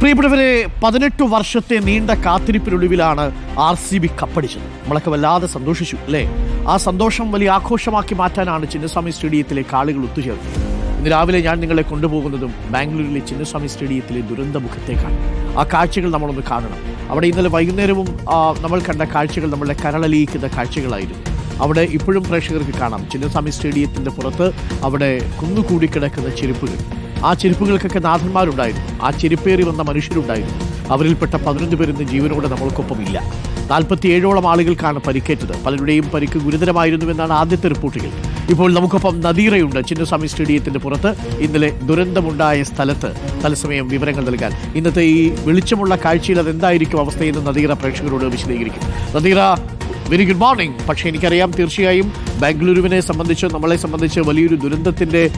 പ്രിയപ്പെട്ടവരെ പതിനെട്ട് വർഷത്തെ നീണ്ട കാത്തിരിപ്പിനൊടുവിലാണ് ആർ സി ബി കപ്പടിച്ചത്. നമ്മളൊക്കെ വല്ലാതെ സന്തോഷിച്ചു അല്ലേ? ആ സന്തോഷം വലിയ ആഘോഷമാക്കി മാറ്റാനാണ് ചിന്നസ്വാമി സ്റ്റേഡിയത്തിലെ കാളികൾ ഒത്തുചേർന്നത് ഇന്ന് രാവിലെ ഞാൻ നിങ്ങളെ കൊണ്ടുപോകുന്നതും ബാംഗ്ലൂരിലെ ചിന്നസ്വാമി സ്റ്റേഡിയത്തിലെ ദുരന്തമുഖത്തേക്കാണ്. ആ കാഴ്ചകൾ നമ്മളൊന്ന് കാണണം. അവിടെ ഇന്നലെ വൈകുന്നേരവും നമ്മൾ കണ്ട കാഴ്ചകൾ നമ്മളെ കരളലിയിക്കുന്ന കാഴ്ചകളായിരുന്നു. അവിടെ ഇപ്പോഴും പ്രേക്ഷകർക്ക് കാണാം. ചിന്നസ്വാമി സ്റ്റേഡിയത്തിന്റെ പുറത്ത് അവിടെ കുന്നുകൂടി കിടക്കുന്ന ചെരുപ്പുകൾ. ആ ചെരുപ്പുകൾക്കൊക്കെ നാഥന്മാരുണ്ടായിരുന്നു. ആ ചെരുപ്പേറി വന്ന മനുഷ്യരുണ്ടായിരുന്നു. അവരിൽപ്പെട്ട പതിനൊന്ന് പേരിന്ന് ജീവനോടെ നമ്മൾക്കൊപ്പം ഇല്ല നാൽപ്പത്തിയേഴോളം ആളുകൾക്കാണ് പരിക്കേറ്റത്. പലരുടെയും പരിക്ക് ഗുരുതരമായിരുന്നുവെന്നാണ് ആദ്യത്തെ റിപ്പോർട്ടുകൾ. ഇപ്പോൾ നമുക്കൊപ്പം നദീറയുണ്ട്. ചിന്നസ്വാമി സ്റ്റേഡിയത്തിന്റെ പുറത്ത് ഇന്നലെ ദുരന്തമുണ്ടായ സ്ഥലത്ത് തത്സമയം വിവരങ്ങൾ നൽകാൻ. ഇന്നത്തെ ഈ വെളിച്ചമുള്ള കാഴ്ചയിൽ അതെന്തായിരിക്കും അവസ്ഥയെന്ന് നദീറ പ്രേക്ഷകരോട് വിശദീകരിക്കും. Nadeera very good morning. പക്ഷേ എനിക്കറിയാം തീർച്ചയായും ബാംഗ്ലൂരുവിനെ സംബന്ധിച്ച് നമ്മളെ സംബന്ധിച്ച് വലിയൊരു ദുരന്തത്തിന്റെ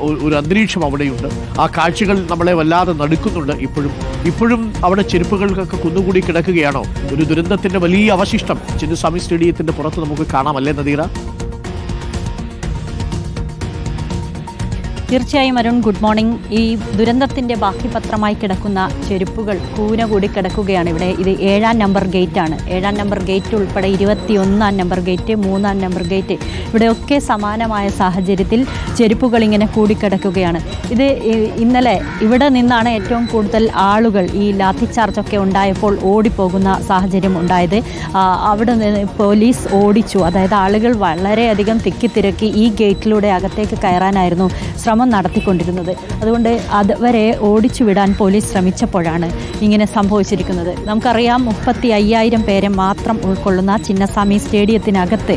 ഒരു- അന്തരീക്ഷം അവിടെയുണ്ട്. ആ കാഴ്ചകൾ നമ്മളെ വല്ലാതെ നടുക്കുന്നുണ്ട് ഇപ്പോഴും. ഇപ്പോഴും അവിടെ ചെരുപ്പുകൾക്കൊക്കെ കുന്നുകൂടി കിടക്കുകയാണോ? ഒരു ദുരന്തത്തിന്റെ വലിയ അവശിഷ്ടം ചിന്നസ്വാമി സ്റ്റേഡിയത്തിന്റെ പുറത്ത് നമുക്ക് കാണാമല്ലേ നദീറ? തീർച്ചയായും അരുൺ ഗുഡ് മോർണിംഗ്. ഈ ദുരന്തത്തിന്റെ ബാക്കിപത്രമായി കിടക്കുന്ന ചെരുപ്പുകൾ കൂന കൂടി കിടക്കുകയാണ്. ഇവിടെ ഇത് ഏഴാം നമ്പർ ഗേറ്റ് ആണ് ഏഴാം നമ്പർ ഗേറ്റ് ഉൾപ്പെടെ ഇരുപത്തിയൊന്നാം നമ്പർ ഗേറ്റ് മൂന്നാം നമ്പർ ഗേറ്റ് ഇവിടെയൊക്കെ സമാനമായ സാഹചര്യത്തിൽ ചെരുപ്പുകൾ ഇങ്ങനെ കൂടിക്കിടക്കുകയാണ് ഇത് ഇന്നലെ ഇവിടെ നിന്നാണ് ഏറ്റവും കൂടുതൽ ആളുകൾ ഈ ലാത്തി ചാർജൊക്കെ ഉണ്ടായപ്പോൾ ഓടിപ്പോകുന്ന സാഹചര്യം ഉണ്ടായത്. അവിടെ നിന്ന് പോലീസ് ഓടിച്ചു. അതായത് ആളുകൾ വളരെയധികം തിക്കിത്തിരക്കി ഈ ഗേറ്റിലൂടെ അകത്തേക്ക് കയറാനായിരുന്നു ശ്രമം നടത്തിക്കൊണ്ടിരുന്നത്. അതുകൊണ്ട് അതുവരെ ഓടിച്ചു വിടാൻ പോലീസ് ശ്രമിച്ചപ്പോഴാണ് ഇങ്ങനെ സംഭവിച്ചിരിക്കുന്നത്. നമുക്കറിയാം മുപ്പത്തി അയ്യായിരം പേരെ മാത്രം ഉൾക്കൊള്ളുന്ന ചിന്നസ്വാമി സ്റ്റേഡിയത്തിനകത്ത്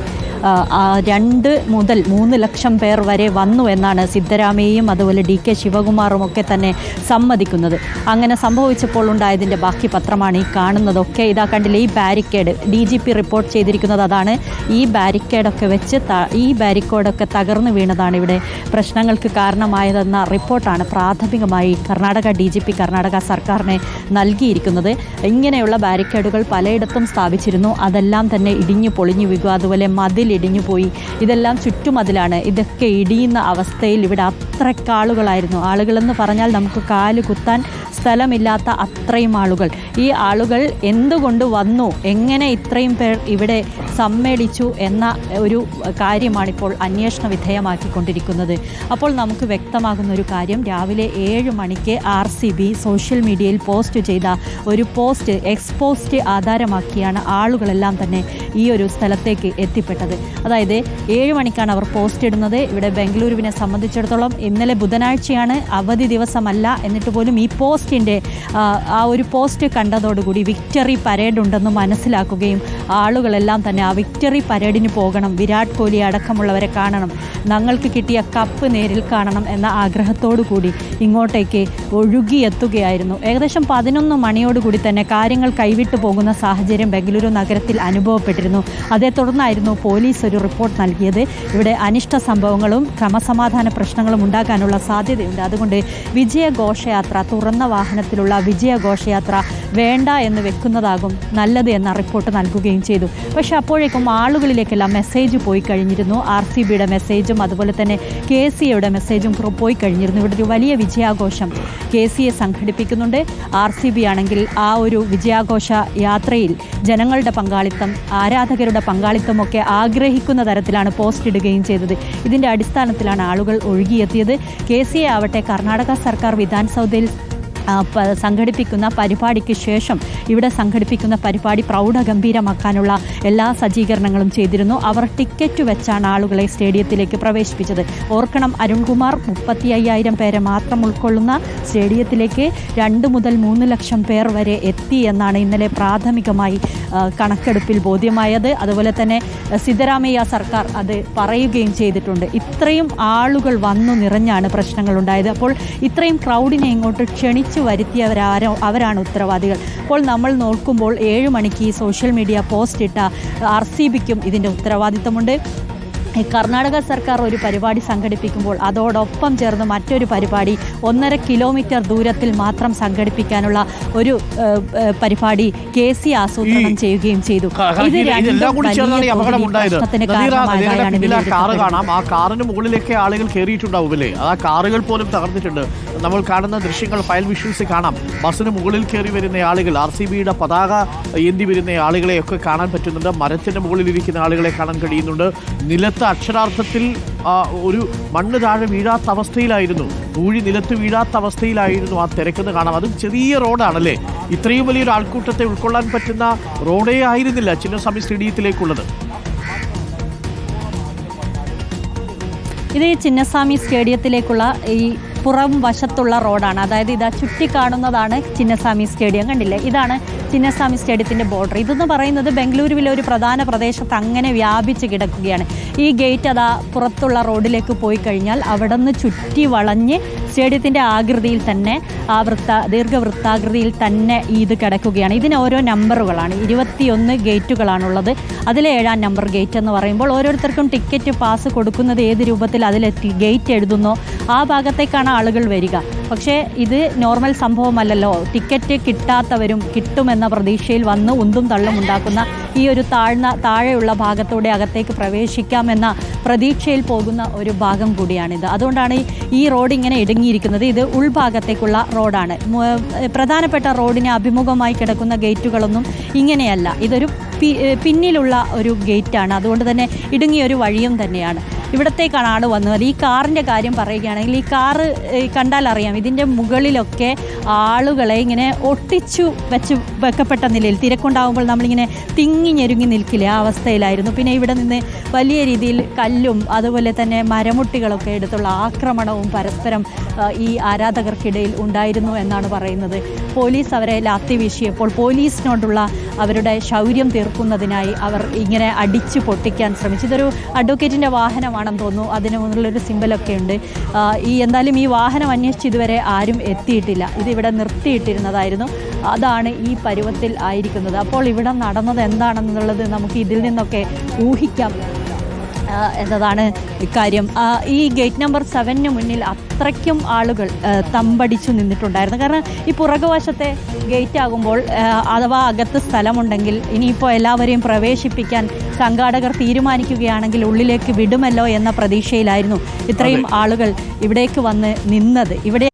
രണ്ട് മുതൽ മൂന്ന് ലക്ഷം പേർ വരെ വന്നു എന്നാണ് സിദ്ധരാമയ്യയും അതുപോലെ ഡി കെ ശിവകുമാറും ഒക്കെ തന്നെ സമ്മതിക്കുന്നത്. അങ്ങനെ സംഭവിച്ചപ്പോൾ ഉണ്ടായതിന്റെ ബാക്കി പത്രമാണ് ഈ കാണുന്നതൊക്കെ. ഇതാ കണ്ടില്ല ഈ barricade. D G P report ചെയ്തിരിക്കുന്നത് അതാണ്. ഈ ബാരിക്കേഡൊക്കെ വെച്ച് ഈ ബാരിക്കേഡൊക്കെ തകർന്നു വീണതാണ് ഇവിടെ പ്രശ്നങ്ങൾക്ക് കാരണമായതെന്ന റിപ്പോർട്ടാണ് പ്രാഥമികമായി Karnataka D G P Karnataka സർക്കാരിനെ നൽകിയിരിക്കുന്നത്. ഇങ്ങനെയുള്ള ബാരിക്കേഡുകൾ പലയിടത്തും സ്ഥാപിച്ചിരുന്നു. അതെല്ലാം തന്നെ ഇടിഞ്ഞു പൊളിഞ്ഞു വീഴുക അതുപോലെ മതിൽ ഇടിഞ്ഞു പോയി. ഇതെല്ലാം ചുറ്റുമതിലാണ് ഇതൊക്കെ ഇടിയുന്ന അവസ്ഥയിൽ ഇവിടെ അത്രക്കാളുകളായിരുന്നു ആളുകളെന്ന് പറഞ്ഞാൽ നമുക്ക് കാൽ കുത്താൻ സ്ഥലമില്ലാത്ത അത്രയും ആളുകൾ. ഈ ആളുകൾ എന്തുകൊണ്ട് വന്നു? എങ്ങനെ ഇത്രയും പേർ ഇവിടെ സമ്മേളിച്ചു എന്ന ഒരു കാര്യമാണിപ്പോൾ അന്വേഷണ വിധേയമാക്കിക്കൊണ്ടിരിക്കുന്നത്. അപ്പോൾ നമുക്ക് വ്യക്തമാകുന്ന ഒരു കാര്യം രാവിലെ ഏഴ് മണിക്ക് ആർ സി ബി സോഷ്യൽ മീഡിയയിൽ പോസ്റ്റ് ചെയ്ത ഒരു പോസ്റ്റ് എക്സ്പോസ്റ്റ് ആധാരമാക്കിയാണ് ആളുകളെല്ലാം തന്നെ ഈ ഒരു സ്ഥലത്തേക്ക് എത്തിപ്പെട്ടത്. അതായത് ഏഴ് മണിക്കാണ് അവർ പോസ്റ്റ് ഇടുന്നത്. ഇവിടെ ബംഗളൂരുവിനെ സംബന്ധിച്ചിടത്തോളം ഇന്നലെ ബുധനാഴ്ചയാണ് അവധി ദിവസമല്ല എന്നിട്ട് പോലും ഈ പോസ്റ്റിന്റെ ആ ഒരു പോസ്റ്റ് കണ്ടതോടുകൂടി വിക്ടറി പരേഡ് ഉണ്ടെന്ന് മനസ്സിലാക്കുകയും ആളുകളെല്ലാം തന്നെ ആ വിക്ടറി പരേഡിന് പോകണം വിരാട് കോഹ്ലി അടക്കമുള്ളവരെ കാണണം ഞങ്ങൾക്ക് കിട്ടിയ കപ്പ് നേരിൽ കാണണം എന്ന ആഗ്രഹത്തോടു കൂടി ഇങ്ങോട്ടേക്ക് ഒഴുകിയെത്തുകയായിരുന്നു. ഏകദേശം പതിനൊന്ന് മണിയോടുകൂടി തന്നെ കാര്യങ്ങൾ കൈവിട്ടു പോകുന്ന സാഹചര്യം ബംഗളൂരു നഗരത്തിൽ അനുഭവപ്പെട്ടിരുന്നു. അതേ തുടർന്നായിരുന്നു പോലീസ് ഒരു റിപ്പോർട്ട് നൽകിയത്. ഇവിടെ അനിഷ്ട സംഭവങ്ങളും ക്രമസമാധാന പ്രശ്നങ്ങളും ഉണ്ടാകാനുള്ള സാധ്യതയുണ്ട്. അതുകൊണ്ട് വിജയഘോഷയാത്ര തുറന്ന വാഹനത്തിലുള്ള വിജയഘോഷയാത്ര വേണ്ട എന്ന് വെക്കുന്നതാകും നല്ലത് എന്ന റിപ്പോർട്ട് നൽകുകയും ചെയ്തു. പക്ഷേ അപ്പോഴേക്കും ആളുകളിലേക്കെല്ലാം മെസ്സേജ് പോയി കഴിഞ്ഞിരുന്നു. ആർ സി ബിയുടെ മെസ്സേജും അതുപോലെ തന്നെ കെ സി എയുടെ മെസ്സേജും പോയി കഴിഞ്ഞിരുന്നു. ഇവിടെ ഒരു വലിയ വിജയാഘോഷം കെ സി എ സംഘടിപ്പിക്കുന്നുണ്ട്. ആർ സി ബി ആണെങ്കിൽ ആ ഒരു വിജയാഘോഷ യാത്രയിൽ ജനങ്ങളുടെ പങ്കാളിത്തം ആരാധകരുടെ പങ്കാളിത്തമൊക്കെ ആഗ്രഹിക്കുന്ന തരത്തിലാണ് പോസ്റ്റ് ഇടുകയും ചെയ്തത്. ഇതിന്റെ അടിസ്ഥാനത്തിലാണ് ആളുകൾ ഒഴുകിയെത്തിയത്. കെ സി എ ആവട്ടെ കർണാടക സർക്കാർ പ- സംഘടിപ്പിക്കുന്ന പരിപാടിക്ക് ശേഷം ഇവിടെ സംഘടിപ്പിക്കുന്ന പരിപാടി പ്രൗഢഗംഭീരമാക്കാനുള്ള എല്ലാ സജ്ജീകരണങ്ങളും ചെയ്തിരുന്നു. അവർ ടിക്കറ്റ് വെച്ചാണ് ആളുകളെ സ്റ്റേഡിയത്തിലേക്ക് പ്രവേശിപ്പിച്ചത്. ഓർക്കണം അരുൺകുമാർ മുപ്പത്തി അയ്യായിരം പേരെ മാത്രം ഉൾക്കൊള്ളുന്ന സ്റ്റേഡിയത്തിലേക്ക് രണ്ട് മുതൽ മൂന്ന് ലക്ഷം പേർ വരെ എത്തി എന്നാണ് ഇന്നലെ പ്രാഥമികമായി കണക്കെടുപ്പിൽ ബോധ്യമായത്. അതുപോലെ തന്നെ സിദ്ധരാമയ്യ സർക്കാർ അത് പറയുകയും ചെയ്തിട്ടുണ്ട്. ഇത്രയും ആളുകൾ വന്നു നിറഞ്ഞാണ് പ്രശ്നങ്ങൾ ഉണ്ടായത് അപ്പോൾ ഇത്രയും ക്രൗഡിനെ ഇങ്ങോട്ട് ക്ഷണിച്ചു വരുത്തിയവരാരോ അവരാണ് ഉത്തരവാദികൾ. അപ്പോൾ നമ്മൾ നോക്കുമ്പോൾ ഏഴ് മണിക്ക് സോഷ്യൽ മീഡിയ പോസ്റ്റ് ഇട്ട ആർ സി ബിക്കും ഇതിന്റെ ഉത്തരവാദിത്തമുണ്ട് ഈ കർണാടക സർക്കാർ ഒരു പരിപാടി സംഘടിപ്പിക്കുമ്പോൾ അതോടൊപ്പം ചേർന്ന് മറ്റൊരു പരിപാടി ഒന്നര കിലോമീറ്റർ ദൂരത്തിൽ മാത്രം സംഘടിപ്പിക്കാനുള്ള ഒരു പരിപാടി കെ സി ആസൂത്രണം ചെയ്യുകയും ചെയ്തു. കാറ്. കാണാം. ആ കാറിന് മുകളിലേക്ക് ആളുകൾ കയറിയിട്ടുണ്ടാവും ആ കാറുകൾ പോലും തകർന്നിട്ടുണ്ട്. നമ്മൾ കാണുന്ന ദൃശ്യങ്ങൾ ഫയൽ വിഷ്വൽസ് കാണാം. ബസ്സിന് മുകളിൽ കയറി വരുന്ന ആളുകൾ ആർ സി ബിയുടെ പതാക ഏന്തി വരുന്ന ആളുകളെയൊക്കെ കാണാൻ പറ്റുന്നുണ്ട്. മരത്തിന്റെ മുകളിൽ ഇരിക്കുന്ന ആളുകളെ കാണാൻ കഴിയുന്നുണ്ട്. നിലത്ത് അക്ഷരാർത്ഥത്തിൽ ഒരു മണ്ണ് താഴെ വീഴാത്ത അവസ്ഥയിലായിരുന്നു. ഊഴി നിലത്ത് വീഴാത്ത അവസ്ഥയിലായിരുന്നു ആ തിരക്കെന്ന് കാണാം. അതും ചെറിയ റോഡാണല്ലേ? ഇത്രയും വലിയൊരു ആൾക്കൂട്ടത്തെ ഉൾക്കൊള്ളാൻ പറ്റുന്ന റോഡേ ആയിരുന്നില്ല ചിന്നസ്വാമി സ്റ്റേഡിയത്തിലേക്കുള്ളത്. ഇത് ഈ ചിന്നസ്വാമി സ്റ്റേഡിയത്തിലേക്കുള്ള ഈ പുറം വശത്തുള്ള റോഡാണ്. അതായത് ഇതാ ചുറ്റി കാണുന്നതാണ് ചിന്നസ്വാമി സ്റ്റേഡിയം. കണ്ടില്ലേ? ഇതാണ് ചിന്നസ്വാമി സ്റ്റേഡിയത്തിന്റെ ബോർഡർ. ഇതെന്ന് പറയുന്നത് ബംഗളൂരുവിലെ ഒരു പ്രധാന പ്രദേശത്ത് അങ്ങനെ വ്യാപിച്ച് കിടക്കുകയാണ്. ഈ ഗേറ്റ് അതാ പുറത്തുള്ള റോഡിലേക്ക് പോയി കഴിഞ്ഞാൽ അവിടെ നിന്ന് ചുറ്റി വളഞ്ഞ് സ്റ്റേഡിയത്തിന്റെ ആകൃതിയിൽ തന്നെ ആ വൃത്ത ദീർഘവൃത്താകൃതിയിൽ തന്നെ ഇത് കിടക്കുകയാണ്. ഇതിന് ഓരോ നമ്പറുകളാണ്. ഇരുപത്തിയൊന്ന് ഗേറ്റുകളാണുള്ളത്. അതിലെ ഏഴാം നമ്പർ ഗേറ്റ് എന്ന് പറയുമ്പോൾ ഓരോരുത്തർക്കും ടിക്കറ്റ് പാസ് കൊടുക്കുന്നത് ഏത് രൂപത്തിൽ അതിലെത്തി ഗേറ്റ് എഴുതുന്നോ. ആ ഭാഗത്തേക്കാണ് ആളുകൾ വരിക. പക്ഷേ ഇത് നോർമൽ സംഭവമല്ലല്ലോ. ടിക്കറ്റ് കിട്ടാത്തവരും കിട്ടുമെന്ന പ്രതീക്ഷയിൽ വന്ന് ഉന്തും തള്ളും ഉണ്ടാക്കുന്ന ഈ ഒരു താഴ്ന്ന താഴെയുള്ള ഭാഗത്തൂടെ അകത്തേക്ക് പ്രവേശിക്കാമെന്ന പ്രതീക്ഷയിൽ പോകുന്ന ഒരു ഭാഗം കൂടിയാണിത്. അതുകൊണ്ടാണ് ഈ- റോഡ് ഇങ്ങനെ ഇടുങ്ങിയിരിക്കുന്നത്. ഇത് ഉൾഭാഗത്തേക്കുള്ള റോഡാണ്. പ്രധാനപ്പെട്ട റോഡിനെ അഭിമുഖമായി കിടക്കുന്ന ഗേറ്റുകളൊന്നും ഇങ്ങനെയല്ല. ഇതൊരു പിന്നിലുള്ള ഒരു ഗേറ്റാണ്. അതുകൊണ്ട് തന്നെ ഇടുങ്ങിയൊരു വഴിയും തന്നെയാണ്. ഇവിടത്തേക്കാണ് ആൾ വന്നത്. ഈ കാറിന്റെ കാര്യം പറയുകയാണെങ്കിൽ ഈ കാറ് കണ്ടാൽ അറിയാം. ഇതിന്റെ മുകളിലൊക്കെ ആളുകളെ ഇങ്ങനെ ഒട്ടിച്ചു വെച്ച് വെക്കപ്പെട്ട നിലയിൽ തിരക്കുണ്ടാകുമ്പോൾ നമ്മളിങ്ങനെ തിങ്ങി ഞെരുങ്ങി നിൽക്കില്ലേ ആ അവസ്ഥയിലായിരുന്നു. പിന്നെ ഇവിടെ നിന്ന് വലിയ രീതിയിൽ കല്ലും അതുപോലെ തന്നെ മരമുട്ടികളൊക്കെ എടുത്തുള്ള ആക്രമണവും പരസ്പരം ഈ ആരാധകർക്കിടയിൽ ഉണ്ടായിരുന്നു എന്നാണ് പറയുന്നത്. പോലീസ് അവരെ ലാത്തി വീശിയപ്പോൾ പോലീസിനോടുള്ള അവരുടെ ശൗര്യം തീർക്കുന്നതിനായി അവർ ഇങ്ങനെ അടിച്ചു പൊട്ടിക്കാൻ ശ്രമിച്ചു. ഇതൊരു അഡ്വക്കേറ്റിന്റെ വാഹനമാണെന്ന് തോന്നുന്നു. അതിന് മുന്നിലൊരു സിമ്പലൊക്കെ ഉണ്ട്. ഈ എന്തായാലും ഈ വാഹനം അന്വേഷിച്ച് ഇതുവരെ ആരും എത്തിയിട്ടില്ല. ഇതിവിടെ നിർത്തിയിട്ടിരുന്നതായിരുന്നു. അതാണ് ഈ പരുവത്തിൽ ആയിരിക്കുന്നത്. അപ്പോൾ ഇവിടെ നടന്നത് എന്താണെന്നുള്ളത് നമുക്ക് ഇതിൽ നിന്നൊക്കെ ഊഹിക്കാം. എന്നതാണ് ഇക്കാര്യം. ഈ ഗേറ്റ് നമ്പർ സെവനിന് മുന്നിൽ അത്രയ്ക്കും ആളുകൾ തമ്പടിച്ചു നിന്നിട്ടുണ്ടായിരുന്നു. കാരണം ഈ പുറകുവശത്തെ ഗേറ്റ് ആകുമ്പോൾ അഥവാ അകത്ത് സ്ഥലമുണ്ടെങ്കിൽ ഇനിയിപ്പോൾ എല്ലാവരെയും പ്രവേശിപ്പിക്കാൻ സംഘാടകർ തീരുമാനിക്കുകയാണെങ്കിൽ ഉള്ളിലേക്ക് വിടുമല്ലോ എന്ന പ്രതീക്ഷയിലായിരുന്നു ഇത്രയും ആളുകൾ ഇവിടേക്ക് വന്ന് നിന്നത്. ഇവിടെ